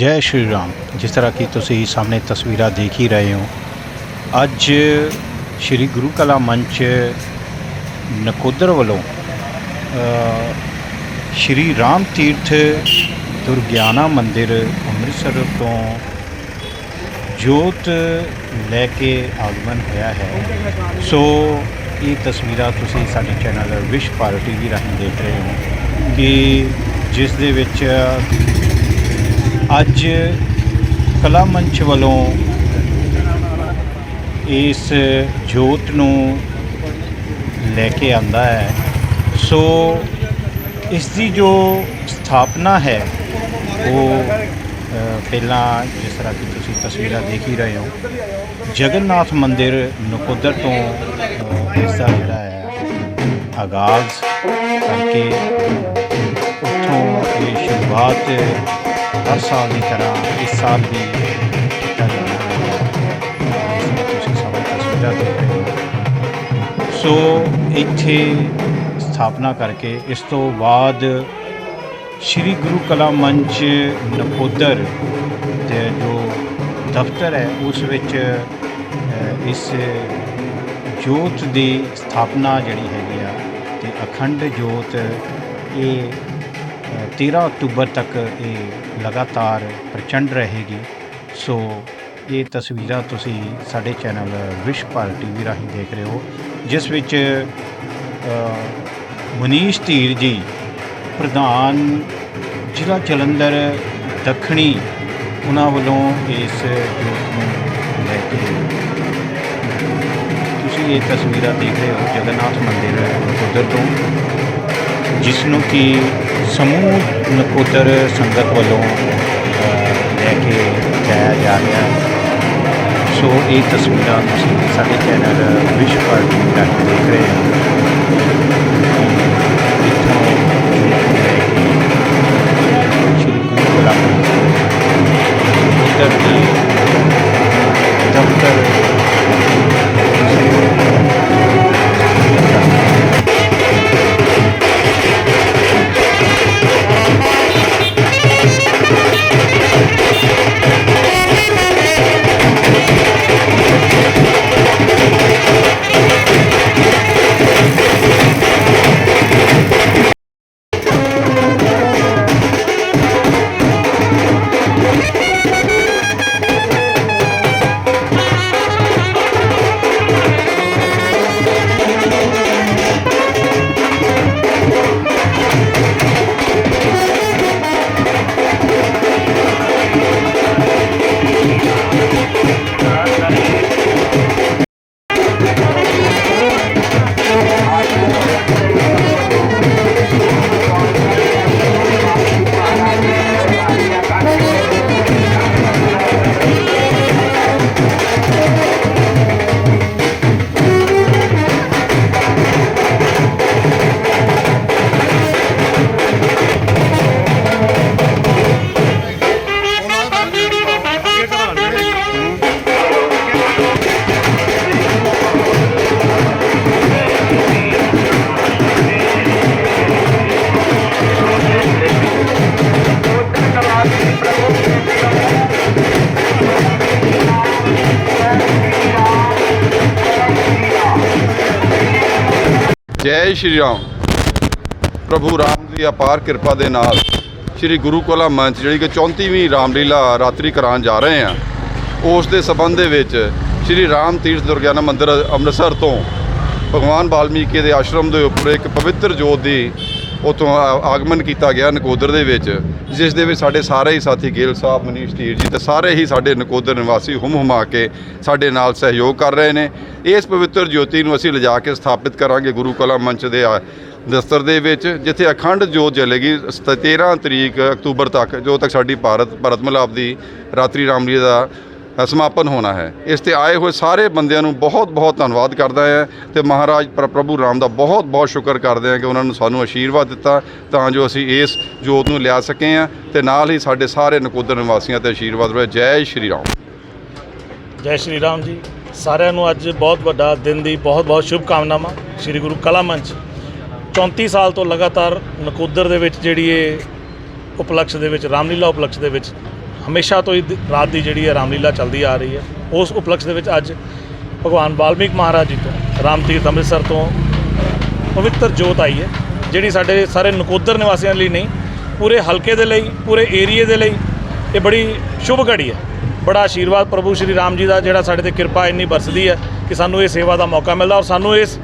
ਜੈ ਸ਼੍ਰੀ ਰਾਮ। ਜਿਸ ਤਰ੍ਹਾਂ ਕਿ ਤੁਸੀਂ ਸਾਹਮਣੇ ਤਸਵੀਰਾਂ ਦੇਖ ਹੀ ਰਹੇ ਹੋ। ਅੱਜ ਸ੍ਰੀ ਗੁਰੂ ਕਲਾ ਮੰਚ ਨਕੋਦਰ ਵੱਲੋਂ ਸ਼੍ਰੀ ਰਾਮ ਤੀਰਥ ਦੁਰਗਿਆਨਾ ਮੰਦਿਰ ਅੰਮ੍ਰਿਤਸਰ ਤੋਂ ਜੋਤ ਲੈ ਕੇ ਆਗਮਨ ਹੋਇਆ ਹੈ। ਸੋ ਇਹ ਤਸਵੀਰਾਂ ਤੁਸੀਂ ਸਾਡੇ ਚੈਨਲ ਵਿਸ਼ ਭਾਰਤ ਟੀਵੀ ਰਾਹੀਂ ਦੇਖ ਰਹੇ ਹੋ ਕਿ ਜਿਸ ਦੇ ਵਿੱਚ ਅੱਜ ਕਲਾ ਮੰਚ ਵੱਲੋਂ ਇਸ ਜੋਤ ਨੂੰ ਲੈ ਕੇ ਆਂਦਾ ਹੈ। ਸੋ ਇਸ ਦੀ ਜੋ ਸਥਾਪਨਾ ਹੈ ਉਹ ਪਹਿਲਾਂ ਜਿਸ ਤਰ੍ਹਾਂ ਕਿ ਤੁਸੀਂ ਤਸਵੀਰਾਂ ਦੇਖ ਹੀ ਰਹੇ ਹੋ ਜਗਨਨਾਥ ਮੰਦਿਰ ਨਕੋਦਰ ਤੋਂ ਅ, ਇਸ ਦਾ ਜਿਹੜਾ ਹੈ ਆਗਾਜ਼ ਕਰਕੇ ਉੱਥੋਂ ਇਹ ਸ਼ੁਰੂਆਤ ਹਰ ਸਾਲ ਦੀ ਤਰ੍ਹਾਂ, ਇਸ ਸਾਲ ਵੀ ਸੋ ਇੱਥੇ ਸਥਾਪਨਾ ਕਰਕੇ ਇਸ ਤੋਂ ਬਾਅਦ ਸ਼੍ਰੀ ਗੁਰੂ ਕਲਾ ਮੰਚ ਨਕੋਦਰ ਦੇ ਜੋ ਦਫ਼ਤਰ ਹੈ, ਉਸ ਵਿੱਚ ਇਸ ਜੋਤ ਦੀ ਸਥਾਪਨਾ ਜਿਹੜੀ ਹੈਗੀ ਆ, ਤੇ ਅਖੰਡ ਜੋਤ, ਇਹ 13 ਅਕਤੂਬਰ ਤੱਕ ਇਹ ਲਗਾਤਾਰ ਪ੍ਰਚੰਡ ਰਹੇਗੀ। ਸੋ ਇਹ ਤਸਵੀਰਾਂ ਤੁਸੀਂ ਸਾਡੇ ਚੈਨਲ ਵਿਸ਼ ਭਾਰਤ ਟੀਵੀ ਰਾਹੀਂ ਦੇਖ ਰਹੇ ਹੋ, ਜਿਸ ਵਿੱਚ ਮਨੀਸ਼ ਧੀਰ ਜੀ, ਪ੍ਰਧਾਨ ਜ਼ਿਲ੍ਹਾ ਜਲੰਧਰ ਦੱਖਣੀ, ਉਹਨਾਂ ਵੱਲੋਂ ਇਸ ਜੋਤ ਨੂੰ ਲੈ ਕੇ ਤੁਸੀਂ ਇਹ ਤਸਵੀਰਾਂ ਦੇਖ ਰਹੇ ਹੋ ਜਗਨਨਾਥ ਮੰਦਿਰ ਨਕੋਦਰ ਤੋਂ, ਜਿਸ ਨੂੰ ਕਿ ਸਮੂਹ ਨਕੋਦਰ ਸੰਗਤ ਵੱਲੋਂ ਲੈ ਕੇ ਜਾਇਆ ਜਾ ਰਿਹਾ ਸੋ ਇਹ ਤਸਵੀਰਾਂ ਤੁਸੀਂ ਸਾਡੇ ਚੈਨਲ ਵਿਸ਼ਵ ਭਾਰਤੀ ਰਾਹੀਂ ਦੇਖ ਰਹੇ ਹੋ। ਜੈ ਸ਼੍ਰੀ ਰਾਮ। ਪ੍ਰਭੂ ਰਾਮ ਦੀ ਅਪਾਰ ਕਿਰਪਾ ਦੇ ਨਾਲ ਸ਼੍ਰੀ ਗੁਰੂ ਕੋਲਾ ਮੰਚ, ਜਿਹੜੀ ਕਿ 34ਵੀਂ ਰਾਮਲੀਲਾ ਰਾਤਰੀ ਕਰਾਉਣ ਜਾ ਰਹੇ ਆ ਉਸ ਦੇ ਸਬੰਧ ਦੇ ਵਿੱਚ ਸ਼੍ਰੀ ਰਾਮ ਤੀਰਥ ਦੁਰਗਿਆਨਾ ਮੰਦਿਰ ਅੰਮ੍ਰਿਤਸਰ ਤੋਂ ਭਗਵਾਨ ਵਾਲਮੀਕੀ ਦੇ ਆਸ਼ਰਮ ਦੇ ਉੱਪਰ ਇੱਕ ਪਵਿੱਤਰ ਜੋਤ ਦੀ ਉਤੋਂ ਆਗਮਨ ਕੀਤਾ ਗਿਆ ਨਕੋਦਰ ਦੇ ਵਿੱਚ। ਜਿਸ ਦੇ ਵਿੱਚ ਸਾਡੇ ਸਾਰੇ ਹੀ ਸਾਥੀ ਗੇਲ ਸਾਹਿਬ, ਮਨੀਸ਼ ਧੀਰ ਜੀ ਤੇ ਸਾਰੇ ਹੀ ਸਾਡੇ ਨਕੋਦਰ ਨਿਵਾਸੀ ਹੁਮ ਹੁਮਾ ਕੇ ਸਾਡੇ ਨਾਲ ਸਹਿਯੋਗ ਕਰ ਰਹੇ ਨੇ। ਇਸ ਪਵਿੱਤਰ ਜੋਤੀ ਨੂੰ ਅਸੀਂ ਲਿਜਾ ਕੇ ਸਥਾਪਿਤ ਕਰਾਂਗੇ ਗੁਰੂ ਕਲਾ ਮੰਚ ਦੇ ਆ- ਦਫ਼ਤਰ ਦੇ ਵਿੱਚ, ਜਿੱਥੇ ਅਖੰਡ ਜੋਤ ਜਲੇਗੀ ਸਤ- 13 ਤਰੀਕ ਅਕਤੂਬਰ ਤੱਕ, ਜੋ ਤੱਕ ਸਾਡੀ ਭਾਰਤ ਭਾਰਤ ਮਲਾਪ ਦੀ ਰਾਤਰੀ ਰਾਮਲੀ ਦਾ ਸਮਾਪਨ ਹੋਣਾ ਹੈ। ਇਸ ਤੇ ਆਏ ਹੋਏ ਸਾਰੇ ਬੰਦਿਆਂ ਨੂੰ ਬਹੁਤ ਬਹੁਤ ਧੰਨਵਾਦ ਕਰਦਾ ਹੈ ਤੇ ਮਹਾਰਾਜ ਪ੍ਰ- ਪ੍ਰਭੂ ਰਾਮ ਦਾ ਬਹੁਤ ਬਹੁਤ ਸ਼ੁਕਰ ਕਰਦੇ ਹਾਂ ਕਿ ਉਹਨਾਂ ਨੂੰ ਸਾਨੂੰ ਆਸ਼ੀਰਵਾਦ ਦਿੱਤਾ ਤਾਂ ਜੋ ਅਸੀਂ ਇਸ ਜੋਤ ਨੂੰ ਲਿਆ ਸਕੇ ਹਾਂ ਤੇ ਨਾਲ ਹੀ ਸਾਡੇ ਸਾਰੇ ਨਕੋਦਰ ਨਿਵਾਸੀਆਂ ਤੇ ਆਸ਼ੀਰਵਾਦ ਰਹੇ ਜੈ ਸ਼੍ਰੀ ਰਾਮ। ਜੈ ਸ਼੍ਰੀ ਰਾਮ ਜੀ। ਸਾਰਿਆਂ ਨੂੰ ਅੱਜ ਬਹੁਤ ਵੱਡਾ ਦਿਨ ਦੀ ਬਹੁਤ ਬਹੁਤ ਸ਼ੁਭ ਕਾਮਨਾਵਾਂ ਸ਼੍ਰੀ ਗੁਰੂ ਕਲਾ ਮੰਚ। 34 ਸਾਲ ਤੋਂ ਲਗਾਤਾਰ ਨਕੋਦਰ ਦੇ ਵਿੱਚ ਜਿਹੜੀ ਇਹ ਉਪਲਕਸ਼ ਦੇ ਵਿੱਚ, ਰਾਮਲੀਲਾ ਉਪਲਕਸ਼ ਦੇ ਵਿੱਚ ਹਮੇਸ਼ਾ ਤੋਂ ਹੀ ਦ- ਰਾਤ ਦੀ ਜਿਹੜੀ ਹੈ ਰਾਮਲੀਲਾ ਚੱਲਦੀ ਆ ਰਹੀ ਹੈ। ਉਸ ਉਪਲਕਸ਼ ਦੇ ਵਿੱਚ ਅੱਜ ਭਗਵਾਨ ਵਾਲਮੀਕ ਮਹਾਰਾਜ ਜੀ ਤੋਂ, ਰਾਮ ਤੀਰਥ ਅੰਮ੍ਰਿਤਸਰ ਤੋਂ ਪਵਿੱਤਰ ਜੋਤ ਆਈ ਹੈ, ਜਿਹੜੀ ਸਾਡੇ ਸਾਰੇ ਨਕੋਦਰ ਨਿਵਾਸੀਆਂ ਲਈ ਨਹੀਂ, ਪੂਰੇ ਹਲਕੇ ਦੇ ਲਈ, ਪੂਰੇ ਏਰੀਏ ਦੇ ਲਈ ਇਹ ਬੜੀ ਸ਼ੁਭ ਘੜੀ ਹੈ। ਬੜਾ ਆਸ਼ੀਰਵਾਦ ਪ੍ਰਭੂ ਸ਼੍ਰੀ ਰਾਮ ਜੀ ਦਾ ਜਿਹੜਾ ਸਾਡੇ ਤੇ ਕਿਰਪਾ ਇੰਨੀ ਵਰਸਦੀ ਹੈ ਕਿ ਸਾਨੂੰ ਇਹ ਸੇਵਾ ਦਾ ਮੌਕਾ ਮਿਲਦਾ ਔਰ ਸਾਨੂੰ ਇਸ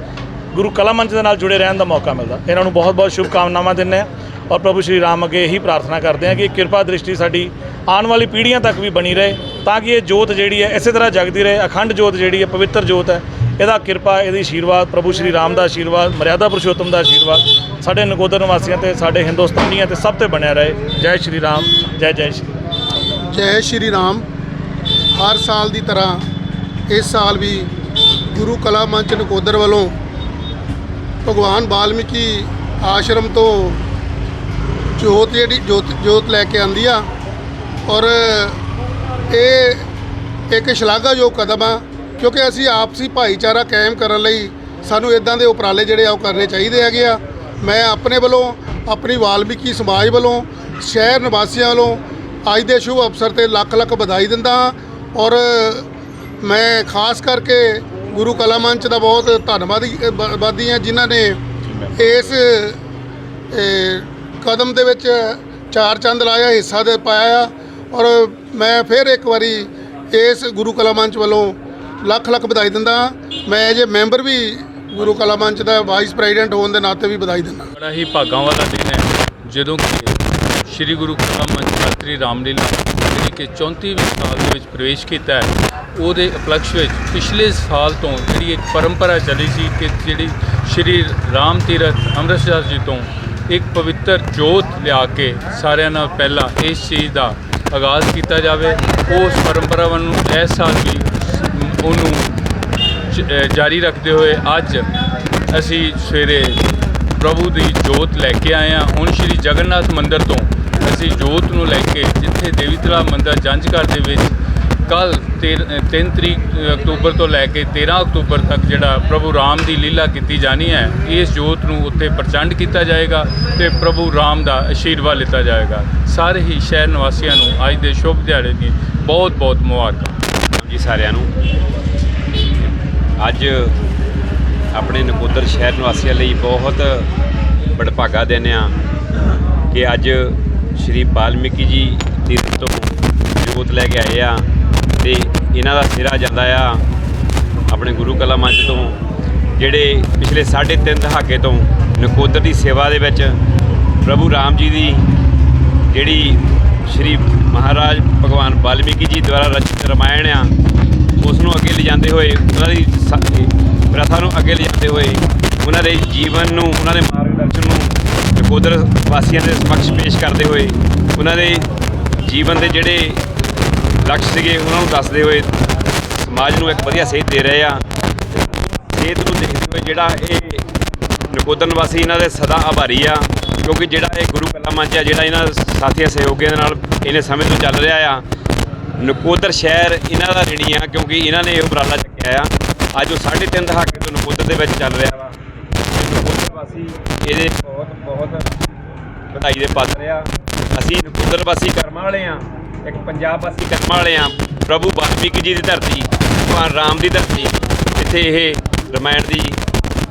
ਗੁਰੂ ਕਲਾ ਮੰਚ ਦੇ ਨਾਲ ਜੁੜੇ ਰਹਿਣ ਦਾ ਮੌਕਾ ਮਿਲਦਾ। ਇਹਨਾਂ ਨੂੰ ਬਹੁਤ ਬਹੁਤ ਸ਼ੁਭ ਕਾਮਨਾਵਾਂ ਦਿੰਦੇ ਹਾਂ। ਔਰ ਪ੍ਰਭੂ ਸ਼੍ਰੀ ਰਾਮ ਅੱਗੇ ਇਹੀ ਪ੍ਰਾਰਥਨਾ ਕਰਦੇ ਹਾਂ ਕਿ ਕਿਰਪਾ ਦ੍ਰਿਸ਼ਟੀ ਸਾਡੀ ਆਉਣ ਵਾਲੀ ਪੀੜ੍ਹੀਆਂ ਤੱਕ ਵੀ ਬਣੀ ਰਹੇ, ਤਾਂ ਕਿ ਇਹ ਜੋਤ ਜਿਹੜੀ ਹੈ ਇਸੇ ਤਰ੍ਹਾਂ ਜਗਦੀ ਰਹੇ, ਅਖੰਡ ਜੋਤ ਜਿਹੜੀ ਹੈ ਪਵਿੱਤਰ ਜੋਤ ਹੈ, ਇਹਦਾ ਕਿਰਪਾ, ਇਹਦੀ ਆਸ਼ੀਰਵਾਦ ਪ੍ਰਭੂ ਸ਼੍ਰੀ ਰਾਮ ਦਾ ਆਸ਼ੀਰਵਾਦ ਮਰਿਆਦਾ ਪੁਰਸ਼ੋਤਮ ਦਾ ਆਸ਼ੀਰਵਾਦ ਸਾਡੇ ਨਗੋਦਰ ਨਿਵਾਸੀਆਂ ਤੇ, ਸਾਡੇ ਹਿੰਦੁਸਤਾਨੀਆਂ ਤੇ ਸਭ ਤੇ ਬਣਿਆ ਰਹੇ। ਜੈ ਸ਼੍ਰੀ ਰਾਮ, ਜੈ ਜੈ ਸ਼੍ਰੀ ਜੈ ਸ਼੍ਰੀ ਰਾਮ। ਹਰ ਸਾਲ ਦੀ ਤਰ੍ਹਾਂ ਇਸ ਸਾਲ ਵੀ ਗੁਰੂ ਕਲਾ ਮੰਚ ਨਕੋਦਰ ਵੱਲੋਂ ਭਗਵਾਨ ਵਾਲਮੀਕੀ ਆਸ਼ਰਮ ਤੋਂ ਜੋਤ ਜਿਹੜੀ ਜੋਤ ਜੋਤ ਲੈ ਕੇ ਆਂਦੀ ਆ ਔਰ ਇਹ ਇੱਕ ਸ਼ਲਾਘਾਯੋਗ ਕਦਮ ਆ, ਕਿਉਂਕਿ ਅਸੀਂ ਆਪਸੀ ਭਾਈਚਾਰਾ ਕਾਇਮ ਕਰਨ ਲਈ ਸਾਨੂੰ ਇਦਾਂ ਦੇ ਉਪਰਾਲੇ ਜਿਹੜੇ ਆ ਉਹ ਕਰਨੇ ਚਾਹੀਦੇ ਹੈਗੇ ਆ। ਮੈਂ ਆਪਣੇ ਵੱਲੋਂ, ਆਪਣੀ ਵਾਲਮੀਕੀ ਸਮਾਜ ਵੱਲੋਂ, ਸ਼ਹਿਰ ਨਿਵਾਸੀਆਂ ਵੱਲੋਂ ਅੱਜ ਦੇ ਸ਼ੁਭ ਅਵਸਰ ਤੇ ਲੱਖ ਲੱਖ ਵਧਾਈ ਦਿੰਦਾ ਹਾਂ ਔਰ ਮੈਂ ਖਾਸ ਕਰਕੇ ਗੁਰੂ ਕਲਾ ਮੰਚ ਦਾ ਬਹੁਤ ਧੰਨਵਾਦੀ ਬ- ਵਾਦੀ ਹਾਂ ਜਿਨ੍ਹਾਂ ਨੇ ਇਸ ਕਦਮ ਦੇ ਵਿੱਚ ਚਾਰ ਚੰਦ ਲਾਇਆ, ਹਿੱਸਾ ਦੇ ਪਾਇਆ ਆ। ਔਰ ਮੈਂ ਫਿਰ ਇੱਕ ਵਾਰੀ ਇਸ ਗੁਰੂ ਕਲਾ ਮੰਚ ਵੱਲੋਂ ਲੱਖ ਲੱਖ ਵਧਾਈ ਦਿੰਦਾ ਹਾਂ। ਮੈਂ ਜੇ ਮੈਂਬਰ ਵੀ ਗੁਰੂ ਕਲਾ ਮੰਚ ਦਾ ਵਾਈਸ ਪ੍ਰੈਜ਼ੀਡੈਂਟ ਹੋਣ ਦੇ ਨਾਤੇ ਵੀ ਵਧਾਈ ਦਿੰਦਾ। ਬੜਾ ਹੀ ਭਾਗਾਂ ਵਾਲਾ ਦਿਨ ਹੈ। ਜਦੋਂ ਕਿ ਸ੍ਰੀ ਗੁਰੂ ਕਲਾ ਮੰਚ ਸ਼ਾਸਤਰੀ ਰਾਮਲੀਲਾ ਜਿਹੜੀ ਕਿ 34ਵੇਂ ਸਾਲ ਦੇ ਵਿੱਚ ਪ੍ਰਵੇਸ਼ ਕੀਤਾ ਹੈ, ਉਹਦੇ ਉਪਲਕਸ਼ ਵਿੱਚ ਪਿਛਲੇ ਸਾਲ ਤੋਂ ਜਿਹੜੀ ਇੱਕ ਪਰੰਪਰਾ ਚੱਲੀ ਸੀ ਕਿ ਜਿਹੜੀ ਸ੍ਰੀ ਰਾਮ ਤੀਰਥ ਅੰਮ੍ਰਿਤਸਰ ਜੀ ਤੋਂ ਇੱਕ ਪਵਿੱਤਰ ਜੋਤ ਲਿਆ ਕੇ ਸਾਰਿਆਂ ਨਾਲ ਪਹਿਲਾਂ ਇਸ ਚੀਜ਼ ਦਾ ਆਗਾਜ਼ ਕੀਤਾ ਜਾਵੇ। ਉਸ ਪਰੰਪਰਾ ਨੂੰ ਇਸ ਸਾਲ ਵੀ ਉਹਨੂੰ ਜਾਰੀ ਰੱਖਦੇ ਹੋਏ ਅੱਜ ਅਸੀਂ ਸਵੇਰੇ ਪ੍ਰਭੂ ਦੀ ਜੋਤ ਲੈ ਕੇ ਆਏ ਹਾਂ। ਹੁਣ ਸ਼੍ਰੀ ਜਗਨਨਾਥ ਮੰਦਿਰ ਤੋਂ ਅਸੀਂ ਜੋਤ ਨੂੰ ਲੈ ਕੇ ਜਿੱਥੇ ਦੇਵੀ ਤਲਾਬ ਮੰਦਿਰ ਜੰਝਘਰ ਦੇ ਵਿੱਚ ਕੱਲ 3 ਤਰੀਕ ਅਕਤੂਬਰ ਤੋਂ ਲੈ ਕੇ 13 ਅਕਤੂਬਰ ਤੱਕ ਜਿਹੜਾ ਪ੍ਰਭੂ ਰਾਮ ਦੀ ਲੀਲਾ ਕੀਤੀ ਜਾਣੀ ਹੈ, ਇਸ ਜੋਤ ਨੂੰ ਉੱਤੇ ਪ੍ਰਚੰਡ ਕੀਤਾ ਜਾਏਗਾ ਤੇ ਪ੍ਰਭੂ ਰਾਮ ਦਾ ਆਸ਼ੀਰਵਾਦ ਲਿੱਤਾ ਜਾਏਗਾ। ਸਾਰੇ ਹੀ ਸ਼ਹਿਰ ਨਿਵਾਸੀਆਂ ਨੂੰ ਅੱਜ ਦੇ ਸ਼ੁਭ ਦਿਹਾੜੇ ਦੀ ਬਹੁਤ ਬਹੁਤ ਮੁਬਾਰਕਾਂ। ਜੀ ਸਾਰਿਆਂ ਨੂੰ। ਅੱਜ ਆਪਣੇ ਨਕੋਦਰ ਸ਼ਹਿਰ ਨਿਵਾਸੀਆਂ ਲਈ ਬਹੁਤ ਬੜਭਾਗਾ ਦਿਨ ਆ ਕਿ ਅੱਜ ਸ਼੍ਰੀ ਬਾਲਮੀਕੀ ਜੀ ਤੀਰਥ ਤੋਂ ਜੋਤ ਲੈ ਕੇ ਆਏ ਆ। ਤੇ ਇਹਨਾਂ ਦਾ ਸਿਰਾ ਜਾਂਦਾ ਆ ਆਪਣੇ ਗੁਰੂ ਕਲਾ ਮੰਚ ਤੋਂ, ਜਿਹੜੇ ਪਿਛਲੇ 3.5 ਦਹਾਕੇ ਤੋਂ ਨਕੋਦਰ ਦੀ ਸੇਵਾ ਦੇ ਵਿੱਚ ਪ੍ਰਭੂ ਰਾਮ ਜੀ ਦੀ ਜਿਹੜੀ ਸ਼੍ਰੀ ਮਹਾਰਾਜ ਭਗਵਾਨ ਵਾਲਮੀਕੀ ਜੀ ਦੁਆਰਾ ਰਚਿਤ ਰਮਾਇਣ ਆ, ਉਸ ਨੂੰ ਅੱਗੇ ਲਿਜਾਂਦੇ ਹੋਏ, ਉਹਨਾਂ ਦੀ ਸ- ਪ੍ਰਥਾ ਨੂੰ ਅੱਗੇ ਲਿਜਾਂਦੇ ਹੋਏ ਉਹਨਾਂ ਦੇ ਜੀਵਨ ਨੂੰ, ਉਹਨਾਂ ਦੇ ਮਾਰਗਦਰਸ਼ਨ ਨੂੰ ਨਕੋਦਰ ਵਾਸੀਆਂ ਦੇ ਸਮਕਸ਼ ਪੇਸ਼ ਕਰਦੇ ਹੋਏ ਉਹਨਾਂ ਦੇ ਜੀਵਨ ਦੇ ਜਿਹੜੇ ਲਕਸ਼ ਸੀਗੇ, ਉਹਨਾਂ ਨੂੰ ਦੱਸਦੇ ਹੋਏ ਸਮਾਜ ਨੂੰ ਇੱਕ ਵਧੀਆ ਸੇਧ ਦੇ ਰਹੇ ਆ। ਸੇਧ ਨੂੰ ਦੇਖਦੇ ਹੋਏ ਜਿਹੜਾ ਇਹ ਨਕੋਦਰ ਨਿਵਾਸੀ ਇਹਨਾਂ ਦੇ ਸਦਾ ਆਭਾਰੀ ਆ, ਕਿਉਂਕਿ ਜਿਹੜਾ ਇਹ ਗੁਰੂ ਕਲਾ ਮੰਚ ਆ, ਜਿਹੜਾ ਇਹਨਾਂ ਸਾਥੀਆਂ ਸਹਿਯੋਗੀਆਂ ਦੇ ਨਾਲ ਇਹਨੇ ਸਮੇਂ ਤੋਂ ਚੱਲ ਰਿਹਾ ਆ। ਨਕੋਦਰ ਸ਼ਹਿਰ ਇਹਨਾਂ ਦਾ ਰਣੀ ਆ, ਕਿਉਂਕਿ ਇਹਨਾਂ ਨੇ ਇਹ ਉਪਰਾਲਾ ਚੱਕਿਆ ਆ। ਅੱਜ ਉਹ 3.5 ਦਹਾਕੇ ਤੋਂ ਨਕੋਦਰ ਦੇ ਵਿੱਚ ਚੱਲ ਰਿਹਾ ਵਾ। ਨਕੋਦਰ ਵਾਸੀ ਇਹਦੇ ਬਹੁਤ ਬਹੁਤ ਵਧਾਈ ਦੇ ਪਾਤਰ ਆ। ਅਸੀਂ ਨਕੋਦਰ ਵਾਸੀ ਕਰਮਾਂ ਵਾਲੇ ਆ। ਇੱਕ ਪੰਜਾਬ ਵਾਸੀ ਕਰਮਾਂ ਵਾਲੇ ਆ, ਪ੍ਰਭੂ ਵਾਲਮੀਕੀ ਜੀ ਦੀ ਧਰਤੀ, ਭਗਵਾਨ ਰਾਮ ਦੀ ਧਰਤੀ। ਇੱਥੇ ਇਹ ਰਮਾਇਣ ਦੀ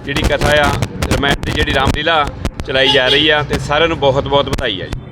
ਜਿਹੜੀ ਕਥਾ ਆ, ਰਮਾਇਣ ਦੀ ਜਿਹੜੀ ਰਾਮਲੀਲਾ ਚਲਾਈ ਜਾ ਰਹੀ ਆ ਤੇ ਸਾਰਿਆਂ ਨੂੰ ਬਹੁਤ ਬਹੁਤ ਵਧਾਈ ਆ ਜੀ।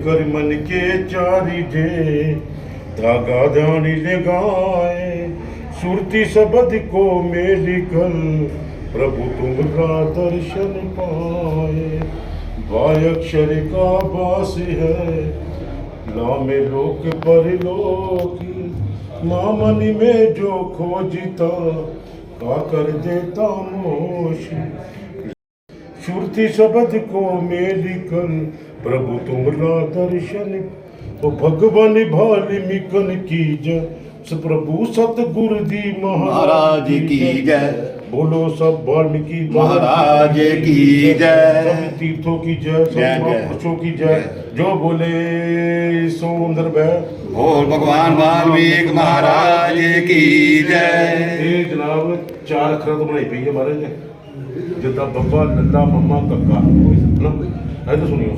कर मन के चारी जे धागा धानी लगाए। सुरती शब्द को मेडिकल प्रभु तुमका दर्शन पाए। वाय अक्षर का बास है, नामे लोक परलोकी मामनी में जो खोजता, का कर देता मोशी श्रुति शब्द को मेलिकल प्रभु तुमरा दर्शन ओ भगवान भालिमिकन की जय स प्रभु सतगुरु दी महाराज की जय। बोलो सब वाल्मीकि महाराज की जय। सब तीर्थों की जय सब जय, जय। महापुरुषों की जय जो बोले सो अंदर बह बोल भगवान वाल्मीकि महाराज की जय ਇਹ ਜਨਾਬ ਚਾਰ ਅੱਖਰਾਂ ਤੋਂ ਬਣਾਈ ਪਈ ਹੈ ਮਹਾਰਾਜ ਨੇ ਜਿੱਦਾਂ ਬੱਬਾ ਲੱਲਾ ਮੰਮਾ ਕੱਕਾ ਨਾ ਇਹ ਤਾਂ ਸੁਣਿਓ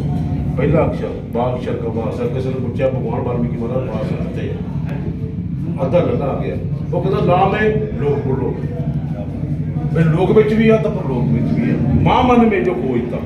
ਪਹਿਲਾ ਅਕਸ਼ਰ ਬਾਗ ਅਕਸ਼ਰ ਕਾ ਬਾਸ ਕਿਸੇ ਨੂੰ ਪੁੱਛਿਆ, ਭਗਵਾਨ ਵਾਲਮੀਕੀ ਮਹਾਰਾਜ ਬਾਸ ਕਿੱਥੇ ਅੱਧਾ ਲੱਲਾ ਆ ਗਿਆ। ਉਹ ਕਹਿੰਦਾ ਨਾਮ ਹੈ ਲੋਕ ਬੋਲੋ। ਵੀ ਲੋਕ ਵਿੱਚ ਵੀ ਆ ਤਾਂ ਲੋਕ ਵਿੱਚ ਵੀ ਆ। ਮਾਂ ਮਨ ਮੇ ਜੋ ਕੋਈ ਤਾਂ।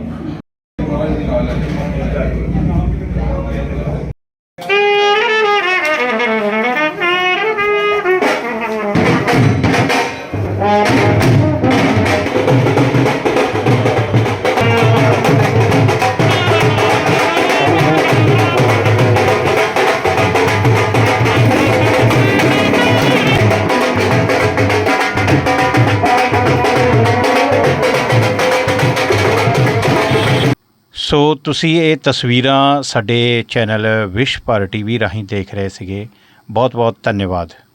ਸੋ ਤੁਸੀਂ ਇਹ ਤਸਵੀਰਾਂ ਸਾਡੇ ਚੈਨਲ ਵਿਸ਼ ਪਰ ਟੀਵੀ ਰਾਹੀਂ ਦੇਖ ਰਹੇ ਸੀਗੇ। ਬਹੁਤ ਬਹੁਤ ਧੰਨਵਾਦ।